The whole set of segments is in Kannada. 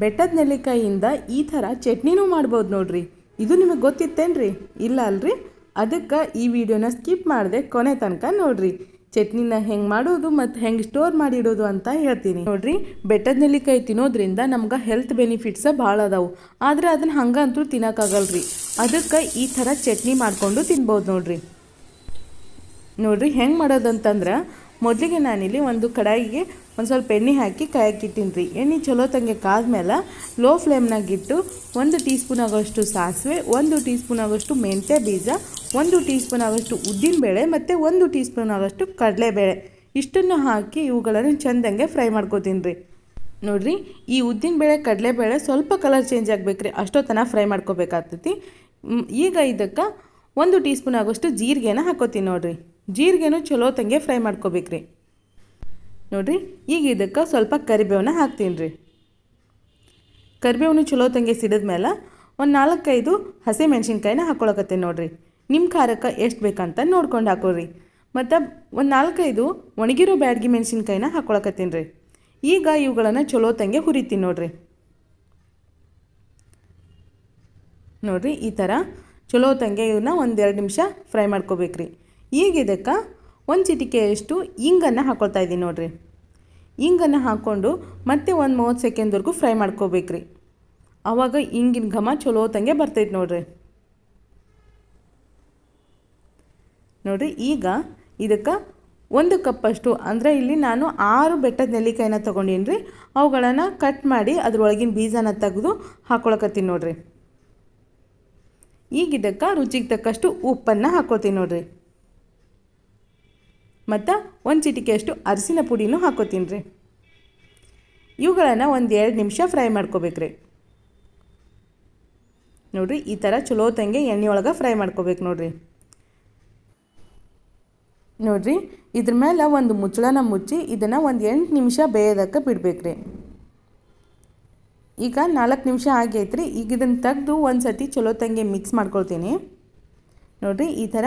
ಬೆಟ್ಟದ ನೆಲ್ಲಿಕಾಯಿಯಿಂದ ಈ ಥರ ಚಟ್ನಿನೂ ಮಾಡ್ಬೋದು ನೋಡ್ರಿ. ಇದು ನಿಮಗೆ ಗೊತ್ತಿತ್ತೇನ್ರಿ? ಇಲ್ಲ ಅಲ್ರಿ? ಅದಕ್ಕೆ ಈ ವಿಡಿಯೋನ ಸ್ಕಿಪ್ ಮಾಡಿದೆ ಕೊನೆ ತನಕ ನೋಡ್ರಿ. ಚಟ್ನಿನ ಹೆಂಗೆ ಮಾಡೋದು ಮತ್ತು ಹೆಂಗೆ ಸ್ಟೋರ್ ಮಾಡಿ ಇಡೋದು ಅಂತ ಹೇಳ್ತೀನಿ. ನೋಡ್ರಿ, ಬೆಟ್ಟದ ನೆಲ್ಲಿಕಾಯಿ ತಿನ್ನೋದ್ರಿಂದ ನಮ್ಗೆ ಹೆಲ್ತ್ ಬೆನಿಫಿಟ್ಸ ಭಾಳ ಅದಾವು. ಆದರೆ ಅದನ್ನು ಹಂಗಂತೂ ತಿನ್ನೋಕ್ಕಾಗಲ್ರಿ. ಅದಕ್ಕೆ ಈ ಥರ ಚಟ್ನಿ ಮಾಡಿಕೊಂಡು ತಿನ್ಬೋದು ನೋಡ್ರಿ. ನೋಡ್ರಿ, ಹೆಂಗೆ ಮಾಡೋದಂತಂದ್ರೆ ಮೊದಲಿಗೆ ನಾನಿಲ್ಲಿ ಒಂದು ಕಡಾಯಿಗೆ ಒಂದು ಸ್ವಲ್ಪ ಎಣ್ಣೆ ಹಾಕಿ ಕಾಯಕ್ಕಿಟ್ಟಿನಿ ಎಣ್ಣೆ ಚಲೋ ತಂಗೆ ಕಾದ್ಮೇಲೆ ಲೋ ಫ್ಲೇಮ್ನಾಗಿಟ್ಟು ಒಂದು ಟೀ ಸ್ಪೂನ್ ಆಗೋಷ್ಟು ಸಾಸಿವೆ, ಒಂದು ಟೀ ಸ್ಪೂನ್ ಆಗೋಷ್ಟು ಮೆಂತ್ಯ ಬೀಜ, ಒಂದು ಟೀ ಸ್ಪೂನ್ ಆಗೋಷ್ಟು ಉದ್ದಿನಬೇಳೆ ಮತ್ತು ಒಂದು ಟೀ ಸ್ಪೂನ್ ಆಗೋಷ್ಟು ಕಡಲೆಬೇಳೆ. ಇಷ್ಟನ್ನು ಹಾಕಿ ಇವುಗಳನ್ನು ಚೆಂದಂಗೆ ಫ್ರೈ ಮಾಡ್ಕೋತೀನಿ ರೀ. ನೋಡ್ರಿ, ಈ ಉದ್ದಿನಬೇಳೆ ಕಡಲೆಬೇಳೆ ಸ್ವಲ್ಪ ಕಲರ್ ಚೇಂಜ್ ಆಗ್ಬೇಕ್ರಿ. ಅಷ್ಟೊತ್ತನ ಫ್ರೈ ಮಾಡ್ಕೋಬೇಕಾಗ್ತೈತಿ. ಈಗ ಇದಕ್ಕೆ ಒಂದು ಟೀ ಸ್ಪೂನ್ ಆಗೋಷ್ಟು ಜೀರಿಗೆನ ಹಾಕೋತೀನಿ ನೋಡಿರಿ. ಜೀರಿಗೆನೂ ಚಲೋ ತಂಗೆ ಫ್ರೈ ಮಾಡ್ಕೋಬೇಕ್ರಿ. ನೋಡ್ರಿ, ಈಗ ಇದಕ್ಕೆ ಸ್ವಲ್ಪ ಕರಿಬೇವನ್ನ ಹಾಕ್ತೀನಿ ರೀ ಕರಿಬೇವನು ಚಲೋ ತಂಗೆ ಸಿಡಿದ್ಮೇಲೆ ಒಂದು ನಾಲ್ಕೈದು ಹಸಿ ಮೆಣಸಿನ್ಕಾಯಿನ ಹಾಕ್ಕೊಳಕತ್ತೀನಿ ನೋಡ್ರಿ. ನಿಮ್ಮ ಖಾರಕ್ಕೆ ಎಷ್ಟು ಬೇಕಂತ ನೋಡ್ಕೊಂಡು ಹಾಕೋರಿ ಮತ್ತು ಒಂದು ನಾಲ್ಕೈದು ಒಣಗಿರೋ ಬ್ಯಾಡ್ಗಿ ಮೆಣಸಿನ್ಕಾಯಿನ ಹಾಕ್ಕೊಳಕತ್ತೀನಿ ರೀ ಈಗ ಇವುಗಳನ್ನು ಚಲೋ ತಂಗೆ ಹುರಿತೀನಿ ನೋಡಿರಿ. ನೋಡಿರಿ, ಈ ಥರ ಚಲೋ ತಂಗೆ ಇವನ್ನ ಒಂದೆರಡು ನಿಮಿಷ ಫ್ರೈ ಮಾಡ್ಕೋಬೇಕ್ರಿ. ಈಗ ಇದಕ್ಕೆ ಒಂದು ಚಿಟಿಕೆಯಷ್ಟು ಇಂಗನ್ನು ಹಾಕ್ಕೊಳ್ತಾ ಇದ್ದೀನಿ ನೋಡ್ರಿ. ಇಂಗನ್ನು ಹಾಕ್ಕೊಂಡು ಮತ್ತೆ ಒಂದು ಮೂವತ್ತು ಸೆಕೆಂಡ್ವರೆಗೂ ಫ್ರೈ ಮಾಡ್ಕೋಬೇಕ್ರಿ. ಆವಾಗ ಇಂಗಿನ ಘಮ ಚಲೋ ತಂಗೆ ಬರ್ತೈತೆ ನೋಡ್ರಿ. ನೋಡಿರಿ, ಈಗ ಇದಕ್ಕೆ ಒಂದು ಕಪ್ಪಷ್ಟು, ಅಂದರೆ ಇಲ್ಲಿ ನಾನು ಆರು ಬೆಟ್ಟದ ನೆಲ್ಲಿಕಾಯಿನ ತೊಗೊಂಡೀನಿ ರೀ ಅವುಗಳನ್ನು ಕಟ್ ಮಾಡಿ ಅದರೊಳಗಿನ ಬೀಜನ ತೆಗೆದು ಹಾಕ್ಕೊಳಕತ್ತೀನಿ ನೋಡ್ರಿ. ಈಗ ರುಚಿಗೆ ತಕ್ಕಷ್ಟು ಉಪ್ಪನ್ನು ಹಾಕೋತೀನಿ ನೋಡ್ರಿ. ಮತ್ತು ಒಂದು ಚಿಟಿಕೆಯಷ್ಟು ಅರಿಸಿನ ಪುಡಿನೂ ಹಾಕೋತೀನಿ ರೀ. ಇವುಗಳನ್ನು ಒಂದು ಎರಡು ನಿಮಿಷ ಫ್ರೈ ಮಾಡ್ಕೋಬೇಕ್ರಿ ನೋಡಿರಿ, ಈ ಥರ ಚಲೋ ತಂಗೆ ಎಣ್ಣೆ ಒಳಗೆ ಫ್ರೈ ಮಾಡ್ಕೋಬೇಕು ನೋಡಿರಿ. ನೋಡಿರಿ, ಇದ್ರ ಮೇಲೆ ಒಂದು ಮುಚ್ಚಳನ ಮುಚ್ಚಿ ಇದನ್ನು ಒಂದು ಎಂಟು ನಿಮಿಷ ಬೇಯೋದಕ್ಕೆ ಬಿಡ್ಬೇಕ್ರಿ ಈಗ ನಾಲ್ಕು ನಿಮಿಷ ಆಗೈತ್ರಿ ಈಗ ಇದನ್ನು ತೆಗೆದು ಒಂದು ಸತಿ ಚಲೋ ತಂಗೆ ಮಿಕ್ಸ್ ಮಾಡ್ಕೊಳ್ತೀನಿ. ನೋಡಿರಿ, ಈ ಥರ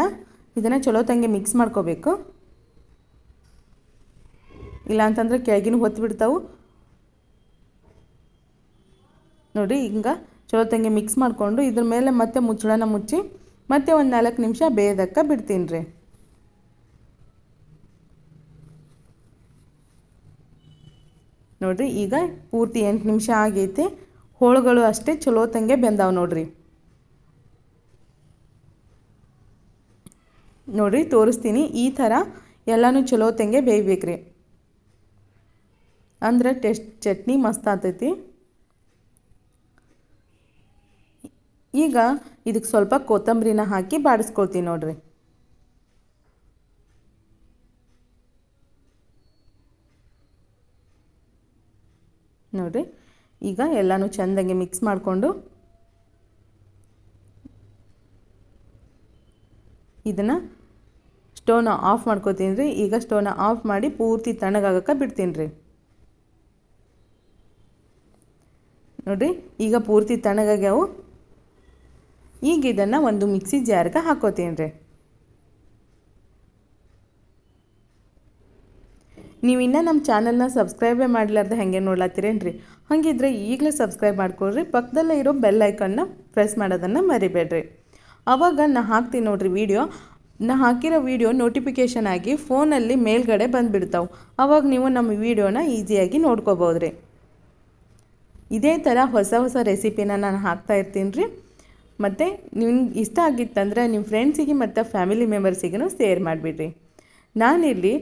ಇದನ್ನು ಚಲೋ ತಂಗೆ ಮಿಕ್ಸ್ ಮಾಡ್ಕೋಬೇಕು. ಇಲ್ಲ ಅಂತಂದ್ರೆ ಕೆಳಗಿನ ಹೊತ್ತು ಬಿಡ್ತಾವು. ನೋಡಿ, ಹಿಂಗೆ ಚಲೋ ತಂಗೆ ಮಿಕ್ಸ್ ಮಾಡಿಕೊಂಡು ಇದ್ರ ಮೇಲೆ ಮತ್ತೆ ಮುಚ್ಚಳನ ಮುಚ್ಚಿ ಮತ್ತೆ ಒಂದು ನಾಲ್ಕು ನಿಮಿಷ ಬೇಯೋದಕ್ಕೆ ಬಿಡ್ತೀನಿ ರೀ ನೋಡಿರಿ, ಈಗ ಪೂರ್ತಿ ಎಂಟು ನಿಮಿಷ ಆಗೈತಿ. ಹೋಳುಗಳು ಅಷ್ಟೇ ಚಲೋ ತಂಗೆ ಬೆಂದಾವೆ ನೋಡ್ರಿ. ನೋಡ್ರಿ, ತೋರಿಸ್ತೀನಿ ಈ ಥರ ಎಲ್ಲನೂ ಚಲೋ ತಂಗೆ ಬೇಯ್ಬೇಕ್ರಿ. ಅಂದ್ರೆ ಟೆಸ್ಟ್ ಚಟ್ನಿ ಮಸ್ತ್ ಆಗ್ತೈತಿ. ಈಗ ಇದಕ್ಕೆ ಸ್ವಲ್ಪ ಕೊತ್ತಂಬರಿನ ಹಾಕಿ ಬಾಡಿಸ್ಕೊಳ್ತೀನಿ ನೋಡ್ರಿ. ನೋಡ್ರಿ, ಈಗ ಎಲ್ಲನೂ ಚೆಂದಾಗಿ ಮಿಕ್ಸ್ ಮಾಡಿಕೊಂಡು ಇದನ್ನು ಸ್ಟೋವ್ನ ಆಫ್ ಮಾಡ್ಕೋತೀನಿ ರೀ. ಈಗ ಸ್ಟೋವ್ನ ಆಫ್ ಮಾಡಿ ಪೂರ್ತಿ ತಣ್ಣಗಾಗಕ್ಕೆ ಬಿಡ್ತೀನಿ ರೀ. ನೋಡಿರಿ, ಈಗ ಪೂರ್ತಿ ತಣ್ಣಗಾಗ್ಯಾವು ಈಗ ಇದನ್ನು ಒಂದು ಮಿಕ್ಸಿ ಜಾರ್ಗೆ ಹಾಕೋತೀನಿ ರೀ ನೀವು ಇನ್ನೂ ನಮ್ಮ ಚಾನಲ್ನ ಸಬ್ಸ್ಕ್ರೈಬೇ ಮಾಡಲಾರ್ದೆ ಹಾಗೆ ನೋಡ್ಲತ್ತೀರೇನು ರೀ ಹಾಗಿದ್ರೆ ಈಗಲೇ ಸಬ್ಸ್ಕ್ರೈಬ್ ಮಾಡ್ಕೊಳ್ರಿ, ಪಕ್ಕದಲ್ಲೇ ಇರೋ ಬೆಲ್ ಐಕನ್ನ ಪ್ರೆಸ್ ಮಾಡೋದನ್ನು ಮರಿಬೇಡ್ರಿ. ಆವಾಗ ನಾ ಹಾಕ್ತೀನಿ ನೋಡ್ರಿ ವಿಡಿಯೋ. ನಾ ಹಾಕಿರೋ ವಿಡಿಯೋ ನೋಟಿಫಿಕೇಷನ್ ಆಗಿ ಫೋನಲ್ಲಿ ಮೇಲ್ಗಡೆ ಬಂದುಬಿಡ್ತಾವೆ. ಆವಾಗ ನೀವು ನಮ್ಮ ವಿಡಿಯೋನ ಈಸಿಯಾಗಿ ನೋಡ್ಕೋಬೋದು ರೀ ಇದೇ ಥರ ಹೊಸ ಹೊಸ ರೆಸಿಪಿನ ನಾನು ಹಾಕ್ತಾ ಇರ್ತೀನಿ ರೀ. ಮತ್ತು ನಿಮ್ಗೆ ಇಷ್ಟ ಆಗಿತ್ತಂದ್ರೆ ನಿಮ್ಮ ಫ್ರೆಂಡ್ಸಿಗೆ ಮತ್ತು ಫ್ಯಾಮಿಲಿ ಮೆಂಬರ್ಸಿಗೂ ಶೇರ್ ಮಾಡಿಬಿಡ್ರಿ. ನಾನಿಲ್ಲಿ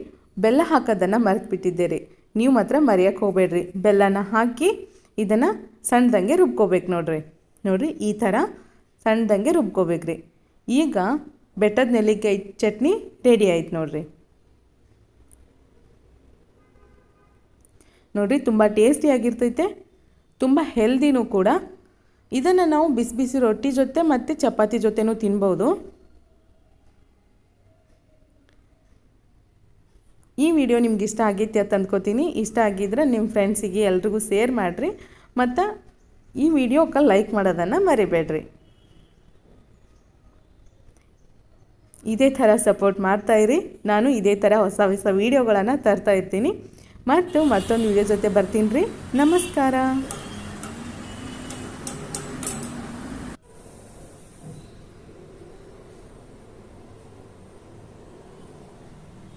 ಬೆಲ್ಲ ಹಾಕೋದನ್ನು ಮರೆತುಬಿಟ್ಟಿದ್ದೆ ರೀ. ನೀವು ಮಾತ್ರ ಮರೆಯೋಕ್ಕೆ ಹೋಗಬೇಡ್ರಿ. ಬೆಲ್ಲನ ಹಾಕಿ ಇದನ್ನು ಸಣ್ಣದಂಗೆ ರುಬ್ಕೋಬೇಕು ನೋಡ್ರಿ. ನೋಡಿರಿ, ಈ ಥರ ಸಣ್ಣದಂಗೆ ರುಬ್ಕೋಬೇಕ್ರಿ ಈಗ ಬೆಟ್ಟದ ನೆಲ್ಲಿಕಾಯಿ ಚಟ್ನಿ ರೆಡಿ ಆಯ್ತು ನೋಡ್ರಿ. ನೋಡಿರಿ, ತುಂಬ ಟೇಸ್ಟಿಯಾಗಿರ್ತೈತೆ ತುಂಬ ಹೆಲ್ದಿನೂ ಕೂಡ. ಇದನ್ನು ನಾವು ಬಿಸಿ ಬಿಸಿ ರೊಟ್ಟಿ ಜೊತೆ ಮತ್ತು ಚಪಾತಿ ಜೊತೆನೂ ತಿನ್ಬೋದು. ಈ ವಿಡಿಯೋ ನಿಮ್ಗೆ ಇಷ್ಟ ಆಗೈತಿ ಅಂತ ಅಂದ್ಕೋತೀನಿ ಇಷ್ಟ ಆಗಿದ್ರೆ ನಿಮ್ಮ ಫ್ರೆಂಡ್ಸಿಗೆ ಎಲ್ರಿಗೂ ಶೇರ್ ಮಾಡಿರಿ. ಮತ್ತು ಈ ವಿಡಿಯೋಕ್ಕೆ ಲೈಕ್ ಮಾಡೋದನ್ನು ಮರಿಬೇಡ್ರಿ. ಇದೇ ಥರ ಸಪೋರ್ಟ್ ಮಾಡ್ತಾಯಿರಿ ನಾನು ಇದೇ ಥರ ಹೊಸ ಹೊಸ ವಿಡಿಯೋಗಳನ್ನು ತರ್ತಾ ಇರ್ತೀನಿ. ಮತ್ತು ಮತ್ತೊಂದು ವಿಡಿಯೋ ಜೊತೆ ಬರ್ತೀನಿ ರೀ. ನಮಸ್ಕಾರ.